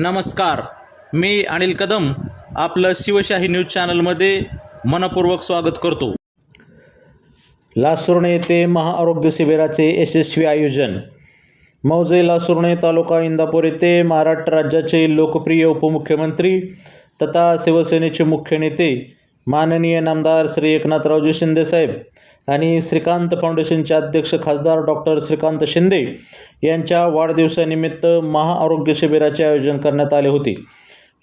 नमस्कार. मी अनिल कदम आपलं शिवशाही न्यूज चॅनलमध्ये मनपूर्वक स्वागत करतो. लासुर्णे येथे महाआरोग्य शिबिराचे यशस्वी आयोजन. मौजे लासुर्णे तालुका इंदापूर येथे महाराष्ट्र राज्याचे लोकप्रिय उपमुख्यमंत्री तथा शिवसेनेचे मुख्य नेते माननीय नामदार श्री एकनाथरावजी शिंदेसाहेब आणि श्रीकांत फाउंडेशनचे अध्यक्ष खासदार डॉक्टर श्रीकांत शिंदे यांच्या वाढदिवसानिमित्त महाआरोग्य शिबिराचे आयोजन करण्यात आले होते.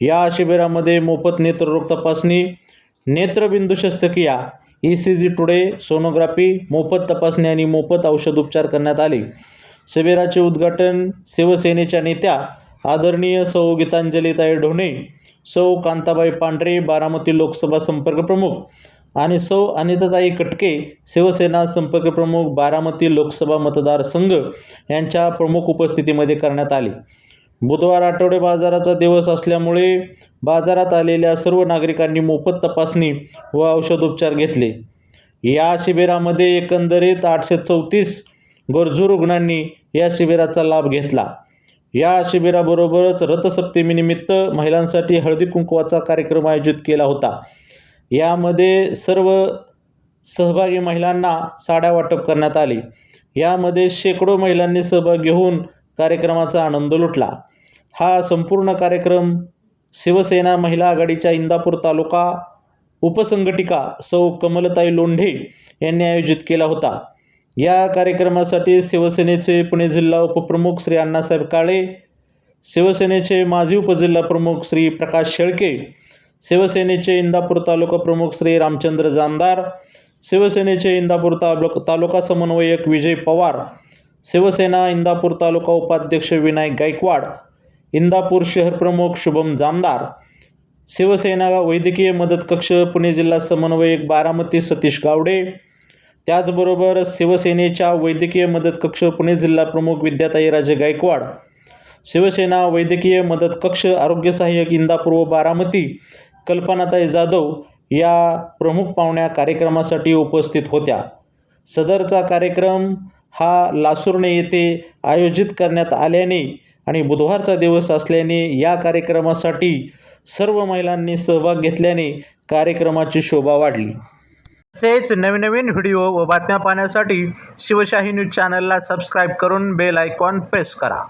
या शिबिरामध्ये मोफत नेत्ररोग तपासणी नेत्रबिंदू शस्त्रक्रिया E C G two D sonography मोफत तपासणी आणि मोफत औषध उपचार करण्यात आले. शिबिराचे उद्घाटन शिवसेनेच्या नेत्या आदरणीय सौ गीतांजलीताई ढोणे सौ कांताबाई पांढरे बारामती लोकसभा संपर्क प्रमुख आणि सौ अनिताताई कटके शिवसेना संपर्क प्रमुख बारामती लोकसभा मतदारसंघ यांच्या प्रमुख उपस्थितीमध्ये करण्यात आले. बुधवार आठवडे बाजाराचा दिवस असल्यामुळे बाजारात आलेल्या सर्व नागरिकांनी मोफत तपासणी व औषधोपचार घेतले. या शिबिरामध्ये एकंदरीत आठशे चौतीस गरजू रुग्णांनी या शिबिराचा लाभ घेतला. या शिबिराबरोबरच रथसप्तमीनिमित्त महिलांसाठी हळदी कुंकवाचा कार्यक्रम आयोजित केला होता. यामध्ये सर्व सहभागी महिलांना साड्या वाटप करण्यात आली. यामध्ये शेकडो महिलांनी सहभाग घेऊन कार्यक्रमाचा आनंद लुटला. हा संपूर्ण कार्यक्रम शिवसेना महिला आघाडीच्या इंदापूर तालुका उपसंघटिका सौ कमलताई लोंढे यांनी आयोजित केला होता. या कार्यक्रमासाठी शिवसेनेचे पुणे जिल्हा उपप्रमुख श्री अण्णासाहेब काळे शिवसेनेचे माजी उपजिल्हा प्रमुख श्री प्रकाश शेळके शिवसेनेचे इंदापूर तालुका प्रमुख श्री रामचंद्र जामदार शिवसेनेचे इंदापूर तालुका तालुका समन्वयक विजय पवार शिवसेना इंदापूर तालुका उपाध्यक्ष विनायक गायकवाड इंदापूर शहर प्रमुख शुभम जामदार शिवसेना वैद्यकीय मदत कक्ष पुणे जिल्हा समन्वयक बारामती सतीश गावडे त्याचबरोबर शिवसेनेच्या वैद्यकीय मदत कक्ष पुणे जिल्हा प्रमुख विद्याताई राजे गायकवाड शिवसेना वैद्यकीय मदत कक्ष आरोग्य सहाय्यक इंदापूर व बारामती कल्पनाताई जाधव या प्रमुख पाहुण्या कार्यक्रमासाठी उपस्थित होत्या. सदरचा कार्यक्रम हा लासुर्णे येथे आयोजित करण्यात आल्याने आणि बुधवारचा दिवस असल्याने या कार्यक्रमासाठी सर्व महिलांनी सहभाग घेतल्याने कार्यक्रमाची शोभा वाढली. तसेच नवीन व्हिडिओ व बातम्या पाहण्यासाठी शिवशाही न्यूज चॅनलला सबस्क्राईब करून बेल आयकॉन प्रेस करा.